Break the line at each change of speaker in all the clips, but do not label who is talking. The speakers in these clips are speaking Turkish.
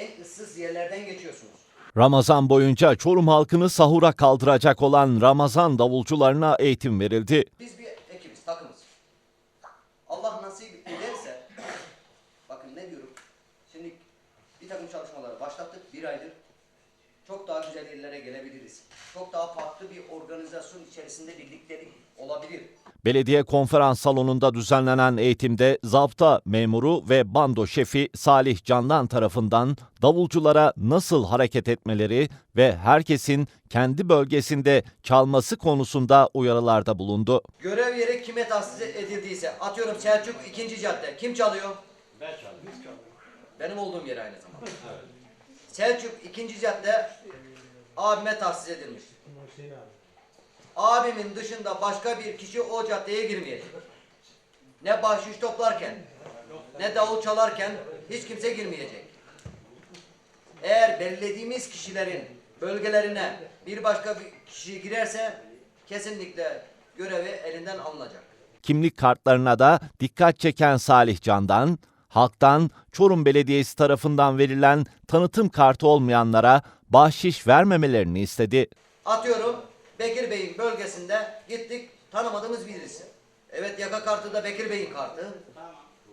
en ıssız yerlerden geçiyorsunuz.
Ramazan boyunca Çorum halkını sahura kaldıracak olan Ramazan davulcularına eğitim verildi.
Biz bir ekibiz, takımız. Allah nasip ederse, bakın ne diyorum, şimdi bir takım çalışmaları başlattık bir aydır. Çok daha güzel yerlere gelebiliriz. Çok daha farklı bir organizasyon içerisinde birliktelik olabilir.
Belediye konferans salonunda düzenlenen eğitimde zapta memuru ve bando şefi Salih Candan tarafından davulculara nasıl hareket etmeleri ve herkesin kendi bölgesinde çalması konusunda uyarılarda bulundu.
Görev yeri kime tahsis edildiyse, atıyorum Selçuk 2. cadde, kim çalıyor?
Ben çaldım.
Benim olduğum yer aynı zamanda. Selçuk 2. cadde abime tahsis edilmiş. Abimin dışında başka bir kişi o caddeye girmeyecek. Ne bahşiş toplarken, ne davul çalarken hiç kimse girmeyecek. Eğer belirlediğimiz kişilerin bölgelerine bir başka bir kişi girerse kesinlikle görevi elinden alınacak.
Kimlik kartlarına da dikkat çeken Salih Candan, halktan Çorum Belediyesi tarafından verilen tanıtım kartı olmayanlara bahşiş vermemelerini istedi.
Atıyorum Bekir Bey'in bölgesinde gittik tanımadığımız birisi. Evet yaka kartı da Bekir Bey'in kartı.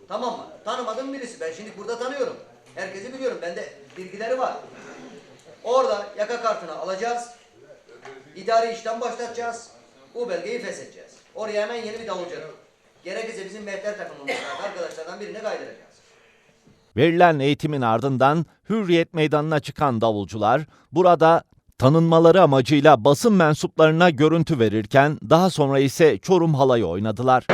Tamam mı? Tanımadığım birisi. Ben şimdi burada tanıyorum. Herkesi biliyorum. Bende bilgileri var. Orada yaka kartını alacağız. İdari işlem başlatacağız. Bu belgeyi feshedeceğiz. Oraya hemen yeni bir davulcu. Gerekirse bizim mehter takımımızdan arkadaşlardan birini kaydıracağız.
Verilen eğitimin ardından Hürriyet Meydanı'na çıkan davulcular burada tanınmaları amacıyla basın mensuplarına görüntü verirken daha sonra ise Çorum halayı oynadılar.